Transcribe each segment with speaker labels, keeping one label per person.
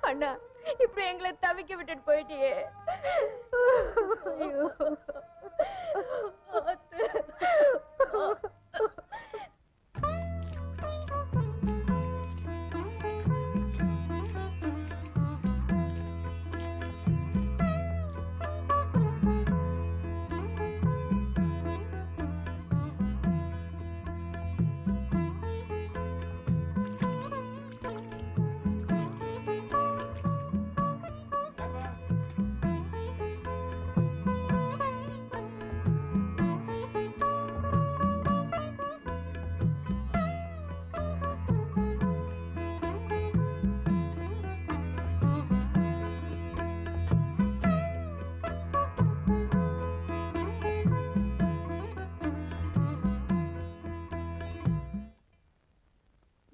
Speaker 1: அண்ணா இப்படி எங்களை தவிக்க விட்டுட்டு போயிட்டியே. ஐயோ.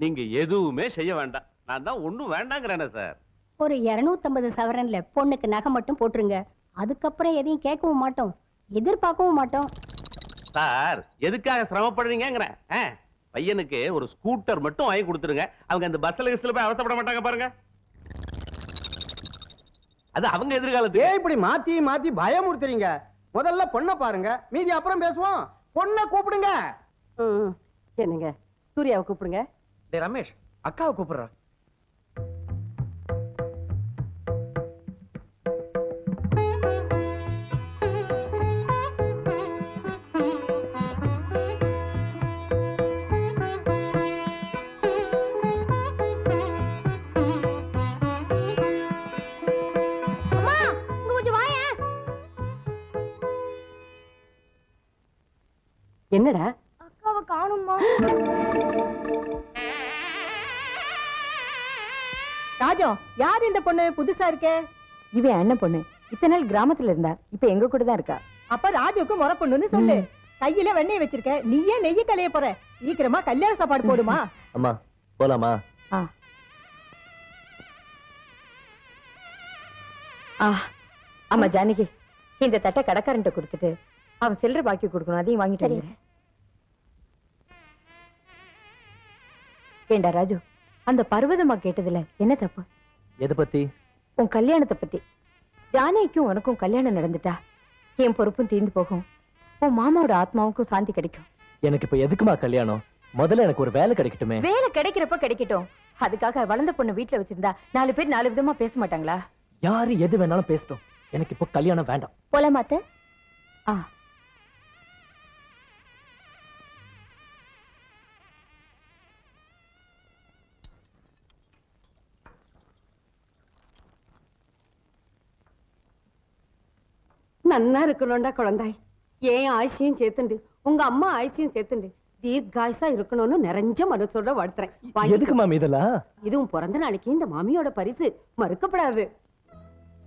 Speaker 2: நீங்க எதுவுமே செய்ய வேண்டாம். நான் தான் ஒண்ணும் வேண்டாங்கிறேனே சார்.
Speaker 3: ஒரு இருநூத்தம்பது சவரன்ல பொண்ணுக்கு நகை மட்டும் போட்டுருங்க. அதுக்கப்புறம் எதையும் கேட்கவும் மாட்டோம். எதிர்பார்க்கவும் மாட்டோம்.
Speaker 2: சார் எதுக்காக சிரமப்படுறீங்கிறேன் ஆ, பையனுக்கு ஒரு ஸ்கூட்டர் மட்டும் வாங்கி கொடுத்துருங்க. அவங்க அந்த பஸ்ல கிஸ்ல போய் அவசப்பட மாட்டாங்க பாருங்க. அது அவங்க எதிர்காலத்துக்கு.
Speaker 4: ஏன் இப்படி மாத்தி மாத்தி பயமுறுத்துறீங்க? முதல்ல பொண்ணை பாருங்க. மீதி அப்புறம் பேசுவோம். பொண்ணை கூப்பிடுங்க.
Speaker 5: என்னங்க? சூர்யாவை கூப்பிடுங்க.
Speaker 4: டேய் ரமேஷ் அக்காவை கூப்பிடுறா.
Speaker 5: என்னடா?
Speaker 3: அக்காவை காணும்மா.
Speaker 5: ராஜம் யார் இந்த பொண்ணு? புதுசா இருக்கே.
Speaker 6: இவன் அண்ணன் பொண்ணு. இத்தனை நாள் கிராமத்துல இருந்தா இப்ப எங்க கூட தான் இருக்கா?
Speaker 5: அப்ப ராஜுக்கு முறை பொண்ணுன்னு சொல்லு கையில வெண்ணெய் வச்சிருக்க. நீயே நெய்ய கலைய போற. சீக்கிரமா கல்யாண சாப்பாடு போடுமா?
Speaker 4: அம்மா போலாமா?
Speaker 6: ஆமா ஜானகி இந்த தட்டை கடைக்காரன்ட்ட கொடுத்துட்டு அவன் சில்லறை பாக்கி கொடுக்கணும். அதையும் வாங்கிட்டு. ஏண்டா ராஜு. அந்த பர்வதம்மா கேட்டதுல என்ன தப்பு?
Speaker 4: எதை பத்தி?
Speaker 6: உன் கல்யாணத்தை பத்தி. ஜானகிக்கும் உனக்கும் கல்யாணம் நடந்துட்டா? என் பொறுப்பும் தீர்ந்து போகும். உன் மாமாவோட ஆத்மாவுக்கும் சாந்தி கிடைக்கும்.
Speaker 4: எனக்கு இப்ப எதுக்குமா கல்யாணம்? முதல்ல எனக்கு ஒரு வேலை கிடைக்கட்டுமே.
Speaker 6: வேலை கிடைக்கிறப்ப கிடைக்கட்டும். அதுக்காக வளர்ந்த பொண்ணு வீட்டுல வச்சிருந்தா நாலு பேர் நாலு விதமா பேச மாட்டாங்களா?
Speaker 4: யாரு எது வேணாலும் பேசட்டும். எனக்கு இப்போ கல்யாணம் வேண்டாம்.
Speaker 3: போலாமாத்த
Speaker 6: ஆ.
Speaker 5: நன்னா இருக்கணும்டா குழந்தாய். ஏன் ஆயுசியும் சேர்த்துண்டு? உங்க அம்மா ஆயுசியும் சேர்த்துண்டு. தீர்காயுசா இருக்கணும்னு நிறைஞ்ச மனசோட வாழ்த்துறேன்.
Speaker 4: எதுக்கு மாமி இதெல்லாம்?
Speaker 5: இதுவும் பிறந்த நாளைக்கு இந்த மாமியோட பரிசு. மறுக்கப்படாது.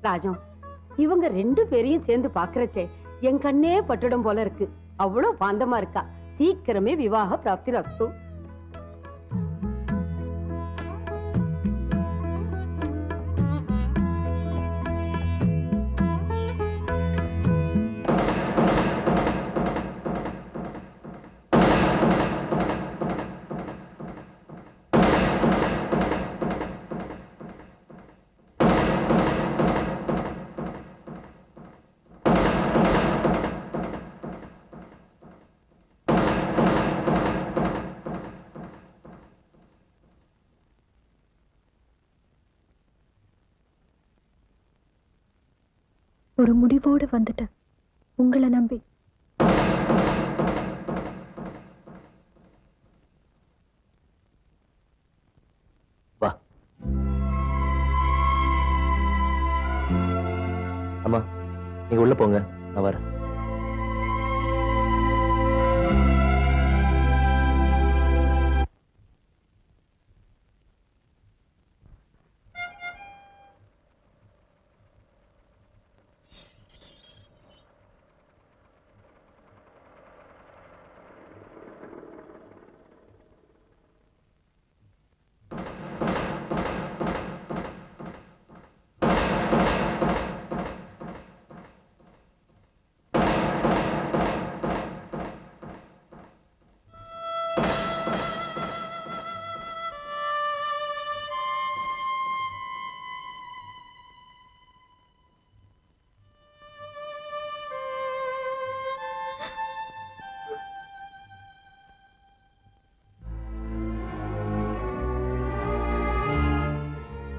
Speaker 5: ராஜம் இவங்க ரெண்டு பேரையும் சேர்ந்து பாக்குறச்சே என் கண்ணே பட்டுடும் போல இருக்கு. அவ்வளவு பாந்தமா இருக்கா? சீக்கிரமே விவாக பிராப்தி ரஸ்து.
Speaker 1: ஒரு முடிவோடு வந்துட்டேன். உங்களை நம்பி.
Speaker 4: வா. அம்மா நீங்க உள்ள போங்க. நான் வரேன்.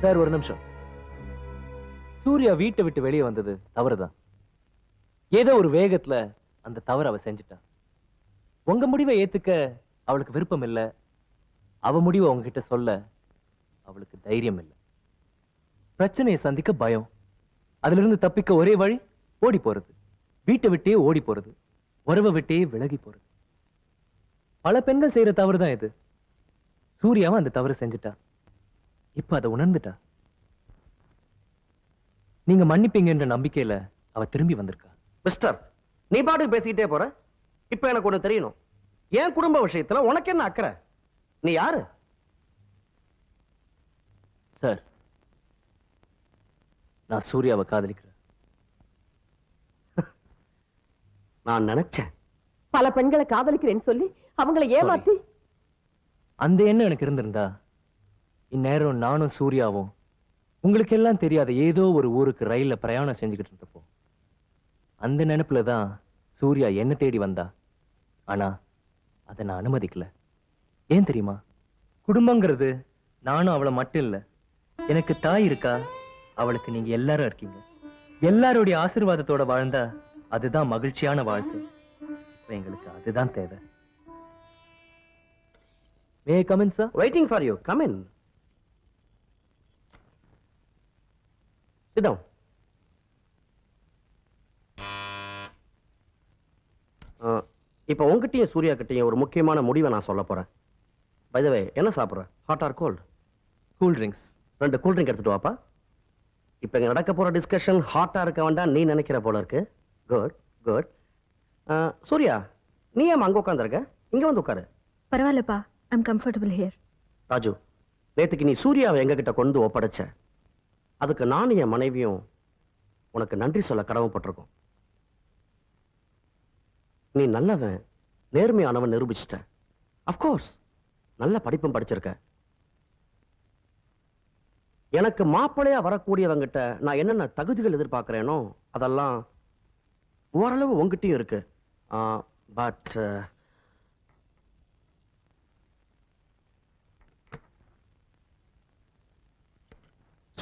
Speaker 7: சார் ஒரு நிமிஷம். சூர்யா வீட்டை விட்டு வெளியே வந்தது தவறுதான். ஏதோ ஒரு வேகத்துல அந்த தவறு அவ செஞ்சுட்டா. உங்க முடிவை ஏத்துக்க அவளுக்கு விருப்பம் இல்ல. அவ முடிவை உங்ககிட்ட சொல்ல அவளுக்கு தைரியம் இல்ல. பிரச்சனையை சந்திக்க பயம். அதுல இருந்து தப்பிக்க ஒரே வழி ஓடி போறது. வீட்டை விட்டே ஓடி போறது. உறவை விட்டே விலகி போறது. பல பெண்கள் செய்யற தவறு தான் இது. சூர்யாவும் அந்த தவறு செஞ்சுட்டா. இப்ப அதை உணர்ந்துட்டா? நீங்க மன்னிப்பீங்கன்ற நம்பிக்கையில அவ திரும்பி வந்திருக்கா?
Speaker 8: மிஸ்டர் நீ பாட்டுக்கு பேசிக்கிட்டே போற? இப்ப எனக்கு ஒண்ணு தெரியணும். என் குடும்ப விஷயத்துல உனக்கு என்ன அக்கறை? நீ யாரு?
Speaker 7: சார் நான் சூர்யாவை காதலிக்கிறேன்.
Speaker 8: நான் நினைச்சேன்.
Speaker 5: பல பெண்களை காதலிக்கிறேன்னு சொல்லி அவங்களை ஏமாத்தி
Speaker 7: அந்த எண்ணம் எனக்கு இருந்திருந்தா இந்நேரம் நானும் சூர்யாவும் உங்களுக்கு எல்லாம் தெரியாத ஏதோ ஒரு ஊருக்கு ரயில்ல பிரயாணம் செஞ்சுக்கிட்டு இருந்தப்போ அந்த நினைப்புல தான் சூர்யா என்ன தேடி வந்தா. ஆனா அதை நான் அனுமதிக்கல. ஏன் தெரியுமா? குடும்பங்கிறது நானும் அவளை மட்டும் இல்ல. எனக்கு தாய் இருக்கா? அவளுக்கு நீங்க எல்லாரும் இருக்கீங்க. எல்லாருடைய ஆசிர்வாதத்தோட வாழ்ந்தா அதுதான் மகிழ்ச்சியான வாழ்க்கை. எங்களுக்கு அதுதான் தேவை. May come in sir
Speaker 8: waiting for you come in sit down இப்போ உங்ககிட்டயும் சூர்யா கிட்டயும் ஒரு முக்கியமான முடிவை நான் சொல்ல போறேன். பை த வே என்ன சாப்பிட்ற? Hot or cold
Speaker 7: cool drinks
Speaker 8: ரெண்டு கூல் ட்ரிங்க் எடுத்துட்டு வாப்பா. இப்போ இங்க நடக்க போற டிஸ்கஷன் ஹாட்டா இருக்க வேண்டாம் நீ நினைக்கிற போல இருக்கு. குட் குட் சூர்யா நீ ஏன் அங்க உட்காந்துருக்க இங்க வந்து உட்காரு.
Speaker 1: பரவாயில்லப்பா ஐம் கம்ஃபர்டபுள் ஹியர்
Speaker 8: ராஜு நேத்துக்கு நீ சூர்யாவை எங்ககிட்ட கொண்டு ஒப்படைச்ச. அதுக்கு நானும் என் மனைவியும் உனக்கு நன்றி சொல்ல கடமைப்பட்டிருக்கோம். நீ நல்லவன் நேர்மையானவன் நிரூபிச்சிட்ட. அஃப்கோர்ஸ் நல்ல படிப்பும் படிச்சிருக்க. எனக்கு மாப்பிள்ளையா வரக்கூடியவங்கிட்ட நான் என்னென்ன தகுதிகள் எதிர்பார்க்கிறேனோ அதெல்லாம் ஓரளவு உங்ககிட்டயும் இருக்கு. பட்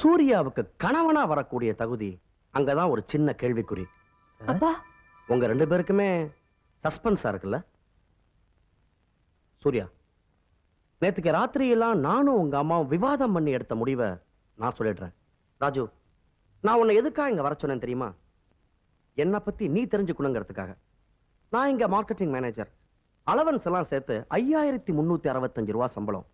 Speaker 8: சூர்யாவுக்கு கணவனா வரக்கூடிய தகுதி அங்கதான் ஒரு சின்ன கேள்விக்குறி.
Speaker 1: அப்பா.
Speaker 8: உங்க ரெண்டு பேருக்குமே சஸ்பென்ஸா இருக்குல்ல? சூர்யா நேத்துக்கு ராத்திரியெல்லாம் நானும் உங்க அம்மாவும் விவாதம் பண்ணி எடுத்த முடிவை நான் சொல்லிடுறேன். ராஜு நான் உன்னை எதுக்காக இங்க வர சொன்னேன் தெரியுமா? என்னை பத்தி நீ தெரிஞ்சுக்கணுங்கிறதுக்காக. நான் இங்க மார்க்கெட்டிங் மேனேஜர் அலவன்ஸ் எல்லாம் சேர்த்து ஐயாயிரத்தி முன்னூத்தி அறுபத்தஞ்சு ரூபா சம்பளம்.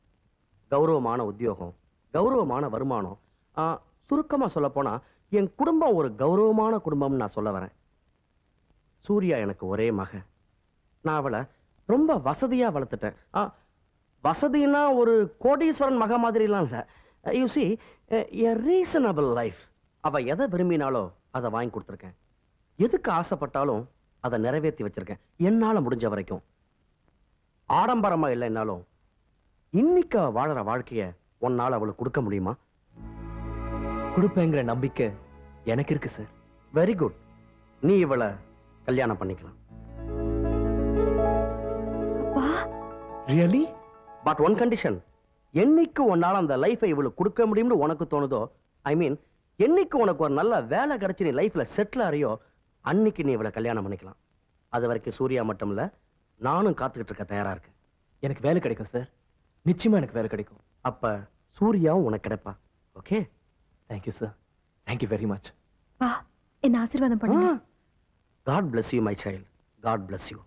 Speaker 8: கௌரவமான உத்தியோகம் கௌரவமான வருமானம் சுருக்கமாக சுருக்கமா சொல்ல போனா என் குடும்பம் ஒரு கௌரவமான குடும்பம்னு நான் சொல்ல வரேன். சூர்யா எனக்கு ஒரே மக நான் அவளை ரொம்ப வசதியா வளர்த்துட்டேன். ஆ, வசதினா ஒரு கோடீஸ்வரன் மக மாதிரிலாம் இல்லை. யூசி எ ரீசனபிள் லைஃப் அவ எதை விரும்பினாலோ அதை வாங்கி கொடுத்துருக்கேன். எதுக்கு ஆசைப்பட்டாலும் அதை நிறைவேற்றி வச்சிருக்கேன். என்னால முடிஞ்ச வரைக்கும். ஆடம்பரமா இல்லைன்னாலும் இன்னைக்கு அவ வாழற வாழ்க்கைய உன்னால அவளுக்கு கொடுக்க முடியுமா?
Speaker 7: கொடுப்பேங்கிற நம்பிக்கை எனக்கு இருக்கு சார்
Speaker 8: வெரி குட் நீ இவளை கல்யாணம் பண்ணிக்கலாம்.
Speaker 7: ரியலி
Speaker 8: பட் ஒன் கண்டிஷன் என்னைக்கு உன்னால அந்த லைஃபை இவளுக்கு கொடுக்க முடியும்னு உனக்கு தோணுதோ ஐ மீன் என்னைக்கு உனக்கு ஒரு நல்ல வேலை கிடைச்சு நீ லைஃப்ல செட்டில் ஆறியோ அன்னைக்கு நீ இவளை கல்யாணம் பண்ணிக்கலாம். அது வரைக்கும் சூர்யா மட்டும் இல்ல நானும் காத்துக்கிட்டு இருக்க தயாரா இருக்கேன்.
Speaker 7: எனக்கு வேலை கிடைக்கும் சார் நிச்சயமா எனக்கு வேலை கிடைக்கும்.
Speaker 8: அப்ப சூர்யாவும் உனக்கு கிடைப்பா. Okay
Speaker 7: thank you sir thank you very much
Speaker 1: பா என்ன ஆசீர்வாதம் பண்ணுங்க.
Speaker 8: God bless you my child. God bless you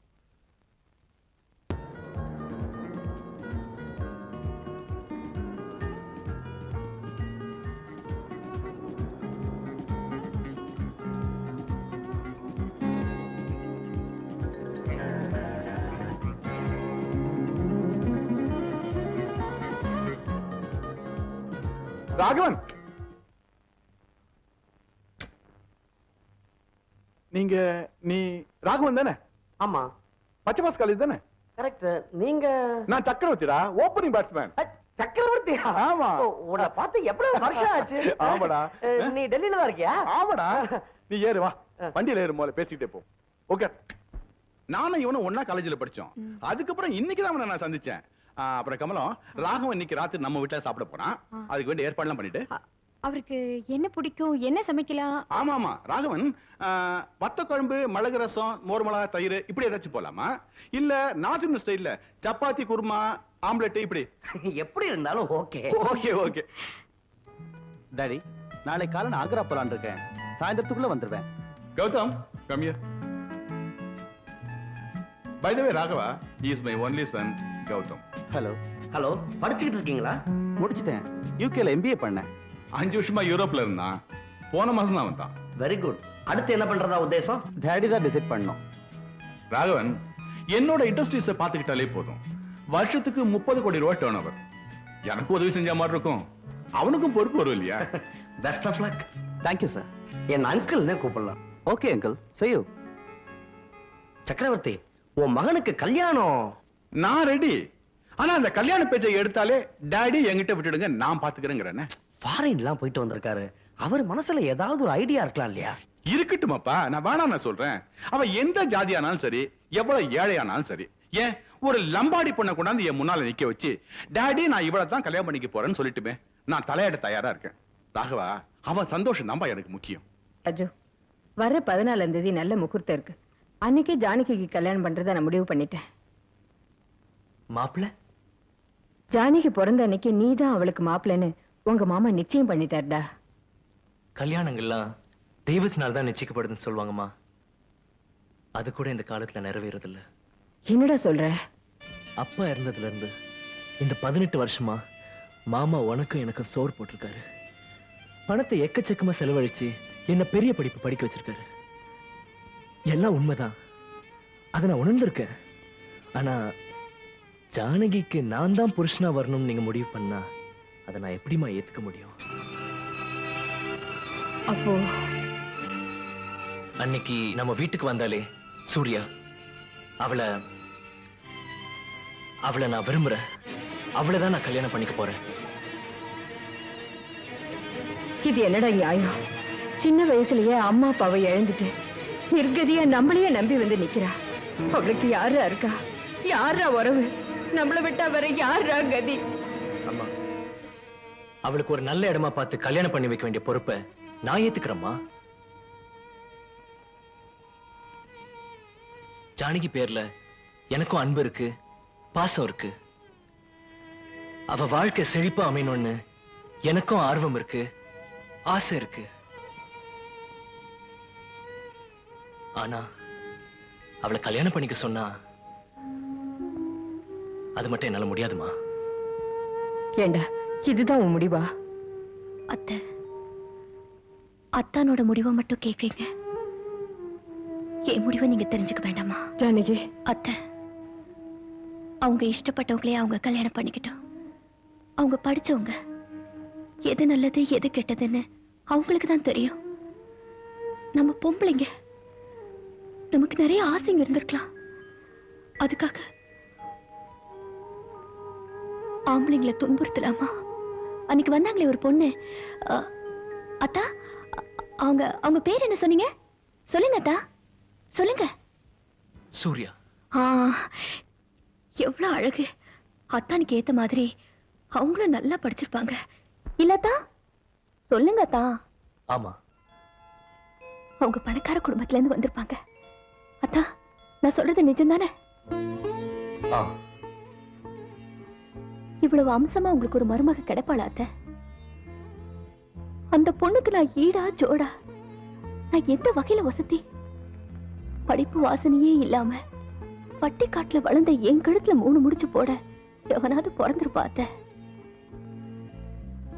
Speaker 9: Raghavan! நீங்க நீ ராகவன் தானே?
Speaker 8: ஆமா.
Speaker 9: பச்சைமாஸ் காலேஜ் தானே?
Speaker 8: கரெக்ட் நீங்க
Speaker 9: நான் சக்கரவர்த்திடா ஓப்பனிங் பேட்ஸ்மேன்
Speaker 8: சக்கரவர்த்தியா?
Speaker 9: ஆமா.
Speaker 8: உன்னை பார்த்து எவ்வளவு வருஷம் ஆச்சு?
Speaker 9: ஆமாடா.
Speaker 8: நீ டெல்லியில தான் இருக்கியா?
Speaker 9: ஆமாடா. நீ ஏறு வா. வண்டியில ஏறு முதல்ல பேசிக்கிட்டே போ. ஓகே நானும் இவனும் ஒண்ணா காலேஜ்ல படிச்சோம். அதுக்கப்புறம் இன்னைக்கு தான் அவனை நான் சந்திச்சேன். அப்புறம் கமலம் ராகவன் இன்னைக்கு ராத்திரி நம்ம வீட்டுல சாப்பிட போறான். அதுக்கு வேண்டிய ஏற்பாடுலாம் பண்ணிட்டு.
Speaker 6: அவருக்கு என்ன பிடிக்கும் என்ன சமைக்கலாம்?
Speaker 9: ஆமா ஆமா ராகவன் வத்த குழம்பு மிளகு ரசம் மோர் மிளகா தயிர் இப்படி ஏதாச்சும் போலாமா இல்ல நார்த் இந்தியன் ஸ்டைல்ல சப்பாத்தி குருமா ஆம்லெட் இப்படி?
Speaker 8: எப்படி இருந்தாலும் ஓகே.
Speaker 9: Okay okay.
Speaker 10: டாடி நாளை காலை நான் ஆக்ரா போலான் இருக்கேன். சாயந்தரத்துக்குள்ள வந்துருவேன்.
Speaker 9: Gautham come here by the way Raghava is my only son Gautham.
Speaker 10: Hello
Speaker 8: hello படிச்சுக்கிட்டு இருக்கீங்களா?
Speaker 10: முடிச்சிட்டேன். யூகேல எம்பிஏ பண்ணேன்.
Speaker 9: அஞ்சு வருஷமா யூரோப்ல இருந்தான் போன மாசம் தான் வந்தான்.
Speaker 8: வெரி குட் அடுத்து என்ன பண்றதா உத்தேசம்?
Speaker 10: டேடி தான் டிசைட் பண்ணோம்
Speaker 9: ராகவன் என்னோட இண்டஸ்ட்ரீஸை பார்த்துக்கிட்டாலே போதும். வருஷத்துக்கு முப்பது கோடி ரூபாய் டேர்ன் ஓவர் எனக்கு உதவி செஞ்ச மாதிரி இருக்கும். அவனுக்கும் பொறுப்பு வரும் இல்லையா?
Speaker 8: Best of luck
Speaker 10: thank you sir
Speaker 8: என் அங்கிள்னே கூப்பிடலாம்.
Speaker 10: ஓகே அங்கிள் செய்யு
Speaker 8: சக்கரவர்த்தி உன் மகனுக்கு கல்யாணம்.
Speaker 9: நான் ரெடி ஆனா அந்த கல்யாண பேச்சை எடுத்தாலே டாடி என்கிட்ட விட்டுடுங்க நான் பாத்துக்கிறேங்கிறேன்.
Speaker 8: ஃபாரின்லாம் போயிட்டு வந்திருக்காரு. அவர் மனசுல ஏதாவது ஒரு ஐடியா இருக்கலாம் இல்லையா?
Speaker 9: இருக்கட்டுமாப்பா நான் வேணாம் நான் சொல்றேன். அவன் எந்த ஜாதியானாலும் சரி எவ்வளவு ஏழையானாலும் சரி ஏன் ஒரு லம்பாடி பொண்ணை கொண்டாந்து என் முன்னால நிக்க வச்சு டாடி நான் இவ்வளவு தான் கல்யாணம் பண்ணிக்க போறேன்னு சொல்லிட்டுமே நான் தலையாட தயாரா இருக்கேன். ராகவா அவன் சந்தோஷம் தான்ப்பா எனக்கு முக்கியம்.
Speaker 6: அஜு வர பதினாலாம் தேதி நல்ல முகூர்த்தம் இருக்கு. அன்னைக்கே ஜானகிக்கு கல்யாணம் பண்றத நான் முடிவு பண்ணிட்டேன்.
Speaker 7: மாப்பிள்ள
Speaker 6: ஜானகி பிறந்த அன்னைக்கு நீ தான் அவளுக்கு மாப்பிள்ளைன்னு உங்க மாமா நிச்சயம் பண்ணிட்டாருடா.
Speaker 7: கல்யாணங்கள்லாம் தெய்வத்தினால தான் நிச்சயிக்கப்படுதுன்னு சொல்லுவாங்கம்மா. அது கூட இந்த காலத்துல நிறைவேறதில்ல.
Speaker 6: என்னடா சொல்ற?
Speaker 7: அப்பா இறந்ததுல இருந்து இந்த பதினெட்டு வருஷமா மாமா உனக்கும் எனக்கும் சோறு போட்டிருக்காரு. பணத்தை எக்கச்சக்கமா செலவழிச்சு என்ன பெரிய படிப்பு படிக்க வச்சிருக்காரு. எல்லாம் உண்மைதான். அதை நான் உணர்ந்திருக்கேன். ஆனா ஜானகிக்கு நான் தான் புருஷனா வரணும்னு நீங்க முடிவு பண்ணா அதை நான் எப்படிம்மா ஏத்துக்க முடியும்?
Speaker 6: அப்போ
Speaker 7: அன்னைக்கு நம்ம வீட்டுக்கு வந்தாலே சூர்யா அவளை அவளை நான் விரும்புறேன். அவளை தான் நான் கல்யாணம் பண்ணிக்க போறேன்.
Speaker 6: இது என்னடா நியாயம்? சின்ன வயசுலயே அம்மா அப்பாவை இழந்துட்டு நிர்கதியா நம்மளையே நம்பி வந்து நிக்கிறா. அவளுக்கு யாரா இருக்கா? யாரா உறவு? நம்மள விட்டா வேற யாரா கதி?
Speaker 7: அவளுக்கு ஒரு நல்ல இடமா பார்த்து கல்யாணம் பண்ணி வைக்க வேண்டிய பொறுப்பை நான் ஏத்துக்கிறேம்மா. ஜானகி பேர்ல எனக்கும் அன்பு இருக்கு பாசம் இருக்கு. அவ வாழ்க்கை செழிப்பா அமையணும்னு எனக்கும் ஆர்வம் இருக்கு ஆசை இருக்கு. ஆனா அவளை கல்யாணம் பண்ணிக்க சொன்னா அது மட்டும் என்னால முடியாதுமா
Speaker 6: ஏண்டா? இதுதான் உன் முடிவா?
Speaker 1: அத்தை அத்தானோட முடிவை மட்டும் கேக்குறீங்க என் முடிவை நீங்க தெரிஞ்சுக்க வேண்டாமா?
Speaker 6: ஜானகி.
Speaker 1: அத்தை அவங்க இஷ்டப்பட்டவங்களே அவங்க கல்யாணம் பண்ணிக்கிட்டோம். அவங்க படிச்சவங்க எது நல்லது எது கெட்டதுன்னு அவங்களுக்கு தான் தெரியும். நம்ம பொம்பளைங்க நமக்கு நிறைய ஆசைங்க இருந்திருக்கலாம். அதுக்காக ஆம்பளைங்களை துன்புறுத்தலாமா? அன்னைக்கு வந்தாங்களே ஒரு பொண்ணு. அத்தா அவங்க அவங்க பேர் என்ன சொன்னீங்க? சொல்லுங்க அத்தா. சொல்லுங்க.
Speaker 7: சூர்யா.
Speaker 1: ஆ எவ்வளவு அழகு. அத்தானுக்கு ஏத்த மாதிரி அவங்களும் நல்லா படிச்சிருப்பாங்க. இல்லத்தா சொல்லுங்க அத்தா.
Speaker 7: ஆமா.
Speaker 1: அவங்க பணக்கார குடும்பத்துல இருந்து வந்திருப்பாங்க. அத்தா நான் சொல்றது நிஜம்தானே?
Speaker 7: ஆ.
Speaker 1: இவ்வளவு அம்சமா உங்களுக்கு ஒரு மருமக கிடைப்பாளாத்த அந்த பொண்ணுக்கு நான் ஈடா ஜோடா நான் எந்த வகையில வசதி? படிப்பு வாசனையே இல்லாம பட்டிக்காட்டுல வளர்ந்த என் கழுத்துல மூணு முடிச்சு போட எவனாவது பிறந்திருப்பாத்த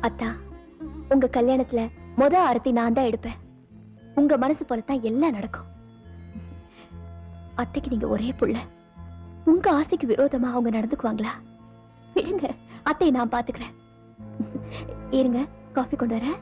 Speaker 1: அத்தா உங்க கல்யாணத்துல முத ஆரத்தி நான் தான் எடுப்பேன். உங்க மனசு போலத்தான் எல்லாம் நடக்கும். அத்தைக்கு நீங்க ஒரே புள்ள. உங்க ஆசைக்கு விரோதமா அவங்க நடந்துக்குவாங்களா? விடுங்க அத்தை நான் பாத்துக்கிறேன் இருங்க காஃபி கொண்டு வரேன்.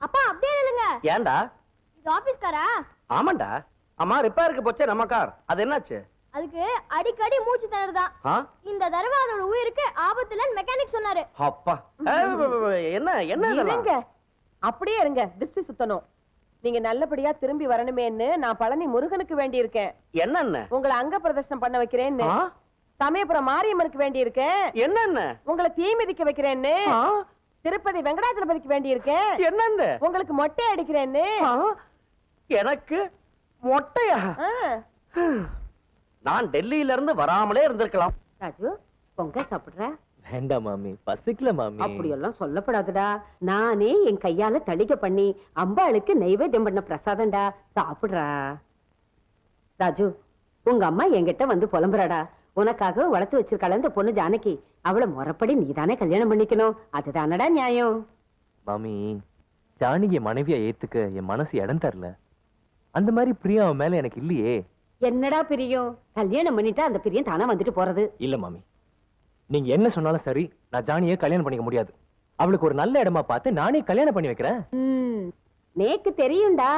Speaker 3: அப்பா அப்படியே இல்லைங்க
Speaker 8: ஏன்டா?
Speaker 3: இது ஆபீஸ்காரா?
Speaker 8: ஆமாண்டா. அம்மா ரிப்பேருக்கு போச்சே நம்ம கார். அது என்னாச்சு?
Speaker 11: அதுக்கு அடிக்கடி மூச்சு திணறுதான்.
Speaker 8: ஆ?
Speaker 11: இந்த தடவை அதோட உயிருக்கு ஆபத்துல மெக்கானிக் சொன்னாரு.
Speaker 8: அப்பா. என்ன என்ன
Speaker 5: இருங்க அப்படியே இருங்க திருஷ்டி சுத்தணும். நீங்க நல்லபடியா திரும்பி வரணுமேன்னு நான் பழனி முருகனுக்கு வேண்டி இருக்கேன்
Speaker 8: என்னென்ன?
Speaker 5: உங்களை அங்க பிரதர்ஷனம் பண்ண வைக்கிறேன்னு? சமயபுரம் மாரியம்மனுக்கு வேண்டி இருக்கேன்
Speaker 8: என்னென்ன?
Speaker 5: உங்களை தீ மிதிக்க வைக்கிறேன்னு? திருப்பதி வெங்கடாச்சலபதிக்கு வேண்டி இருக்கேன்
Speaker 8: என்னென்ன?
Speaker 5: உங்களுக்கு மொட்டை அடிக்கிறேன்னு?
Speaker 8: எனக்கு மொட்டையா?
Speaker 5: ஆ.
Speaker 8: நான் டெல்லியில இருந்து வராமலே இருந்திருக்கலாம்.
Speaker 12: ராஜு பொங்கல் சாப்பிடுற?
Speaker 7: வேண்டாம் மாமி பசிக்கல மாமி.
Speaker 12: அப்படியெல்லாம் சொல்லப்படாதுடா. நானே என் கையால தளிக பண்ணி அம்பாளுக்கு நைவேத்தியம் பண்ண பிரசாதம்டா. சாப்பிடுறா. ராஜு உங்க அம்மா என்கிட்ட வந்து புலம்புறாடா. உனக்காக வளர்த்து வச்சிருக்காள இந்த பொண்ணு ஜானகி. அவளை முறைப்படி நீதானே கல்யாணம் பண்ணிக்கணும். அதுதானடா நியாயம்.
Speaker 7: மாமி ஜானகிய மனைவியா ஏத்துக்க என் மனசு இடம் தரல. அந்த மாதிரி பிரியம் அவன் மேல எனக்கு இல்லையே.
Speaker 12: என்னடா பிரியம்? கல்யாணம் பண்ணிட்டா அந்த பிரியம் தானா வந்துட்டு போறது?
Speaker 7: இல்ல மாமி. நீங்க என்ன சொன்னாலும் சரி நான் ஜானியை கல்யாணம் பண்ணிக்க முடியாது. அவளுக்கு ஒரு நல்ல இடமா பார்த்து நானே கல்யாணம் பண்ணி வைக்கிறேன்.
Speaker 12: நேக்கு தெரியும்டா.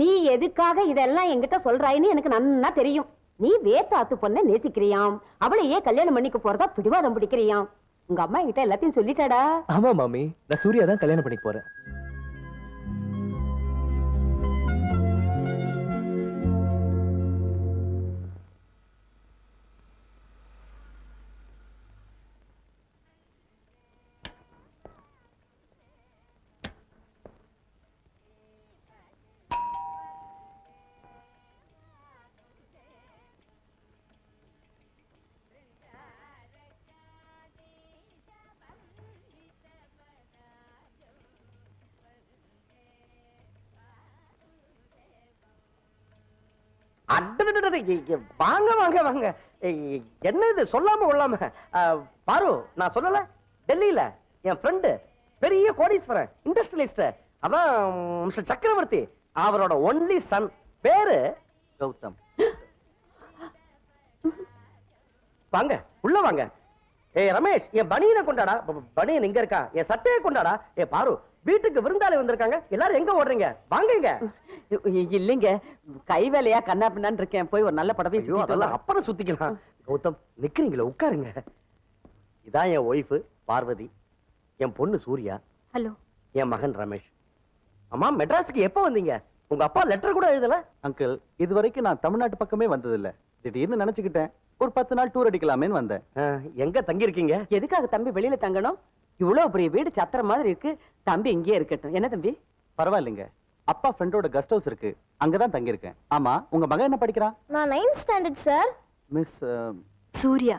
Speaker 12: நீ எதுக்காக இதெல்லாம் என்கிட்ட சொல்றாயின்னு எனக்கு நன்னா தெரியும். நீ வேத்தாத்து பொண்ண நேசிக்கிறியாம். அவளையே கல்யாணம் பண்ணிக்க போறதா பிடிவாதம் பிடிக்கிறியாம். உங்க அம்மா என்கிட்ட எல்லாத்தையும் சொல்லிட்டாடா.
Speaker 7: ஆமா மாமி. நான் சூர்யா தான் கல்யாணம் பண்ணிக்க போறேன்.
Speaker 8: வாங்க வாங்க வாங்க. என்ன இது சொல்லாம கொள்ளாம? பாரு நான் சொல்லல. டெல்லியில என் ஃப்ரெண்டு பெரிய கோடீஸ்வரன் இண்டஸ்ட்ரியலிஸ்ட் அதான் மிஸ்டர் சக்கரவர்த்தி அவரோட ஒன்லி சன் பேரு?
Speaker 9: கௌதம்.
Speaker 8: வாங்க உள்ள வாங்க. ஏய் ரமேஷ் என் பனியனை கொண்டாடா? பனியன் இங்க இருக்கா? என் சட்டையை கொண்டாடா? ஏ பாரு வீட்டுக்கு விருந்தாளி வந்திருக்காங்க. எல்லாரும் எங்க ஓடுறீங்க? வாங்க இங்க.
Speaker 5: இல்லைங்க. கை வேலையா கண்ணா பின்னான்னு இருக்கேன். போய் ஒரு நல்ல படவை
Speaker 8: அதெல்லாம் அப்புறம் சுத்திக்கலாம். கௌதம் நிக்கிறீங்களே உட்காருங்க. இதான் என் ஒய்ஃபு பார்வதி. என் பொண்ணு சூர்யா.
Speaker 13: ஹலோ.
Speaker 8: என் மகன் ரமேஷ். அம்மா மெட்ராஸுக்கு எப்போ வந்தீங்க? உங்க அப்பா லெட்டர் கூட எழுதல?
Speaker 9: அங்கிள் இது வரைக்கும் நான் தமிழ்நாட்டு பக்கமே வந்ததில்ல. திடீர்னு நினைச்சுக்கிட்டேன். ஒரு பத்து நாள் டூர் அடிக்கலாமேன்னு வந்தேன்.
Speaker 8: எங்க தங்கி இருக்கீங்க
Speaker 5: எதுக்காக தம்பி வெளியில தங்கணும்? இவ்வளவு பெரிய வீடு சத்திர மாதிரி இருக்கு. தம்பி இங்கேயே இருக்கட்டும். என்ன தம்பி?
Speaker 9: பரவாயில்லைங்க. அப்பா ஃப்ரெண்டோட கெஸ்ட் ஹவுஸ் இருக்கு. அங்கதான் தங்கியிருக்கேன். ஆமா உங்க மகன் என்ன படிக்கிறான்?
Speaker 11: நான் ninth standard sir
Speaker 9: miss
Speaker 13: Surya.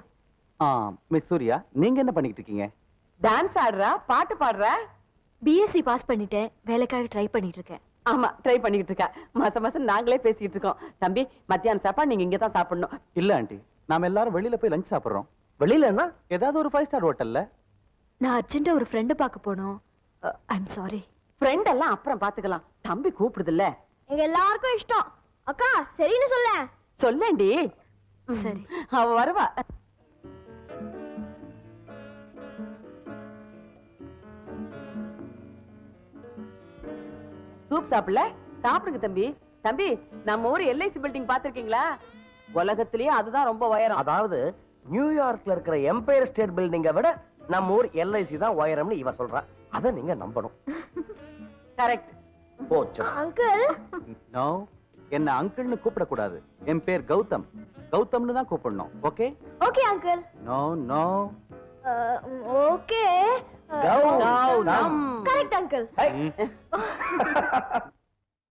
Speaker 9: ஆ மிஸ் சூர்யா நீங்க என்ன பண்ணிக்கிட்டு இருக்கீங்க?
Speaker 5: டான்ஸ் ஆடுறா பாட்டு பாடுறா?
Speaker 13: பிஎஸ்சி பாஸ் பண்ணிட்டேன். வேலைக்காக ட்ரை பண்ணிட்டு இருக்கேன்.
Speaker 5: ஆமா ட்ரை பண்ணிக்கிட்டு இருக்கா. மாசம் மாசம் நாங்களே பேசிக்கிட்டு இருக்கோம். தம்பி மத்தியானம் சாப்பாடு நீங்க இங்க தான் சாப்பிடணும்.
Speaker 9: இல்ல ஆண்டி. நாம எல்லாரும் வெளியில போய் லஞ்ச் சாப்பிடுறோம்.
Speaker 8: வெளியில என்ன?
Speaker 9: ஏதாவது ஒரு ஃபைவ் ஸ்டார் ஹோட்டல்ல
Speaker 13: நான் அர்ஜென்ட்டா ஒரு ஃப்ரெண்டு பார்க்க போனோம். ஐம் சாரி
Speaker 5: ஃப்ரெண்ட் எல்லாம் அப்புறம் பாத்துக்கலாம் தம்பி கூப்பிடுது இல்ல
Speaker 11: எங்க எல்லாருக்கும் இஷ்டம். அக்கா சரின்னு சொல்ல
Speaker 5: சொல்லேண்டி
Speaker 13: சரி.
Speaker 5: அவ வருவா. சூப் சாப்பிடல? சாப்பிடுங்க தம்பி. தம்பி நம்ம ஊர் எல்ஐசி பில்டிங் பாத்திருக்கீங்களா உலகத்திலேயே அதுதான் ரொம்ப உயரம்.
Speaker 8: அதாவது நியூயார்க்ல இருக்கிற எம்பயர் ஸ்டேட் பில்டிங்கை விட நம்ம ஊர் எல்ஐசி தான் உயரம்னு இவ சொல்றா. அதை நீங்க நம்பணும்.
Speaker 5: கரெக்ட்
Speaker 8: போச்சு.
Speaker 11: அங்கிள்
Speaker 9: நோ என்ன அங்கிள்னு கூப்பிடக்கூடாது. என் பேர் கௌதம். கௌதம்னு தான் கூப்பிடணும். Okay
Speaker 11: okay uncle
Speaker 9: no no
Speaker 11: okay
Speaker 8: Gautham.
Speaker 11: Correct uncle
Speaker 8: hi.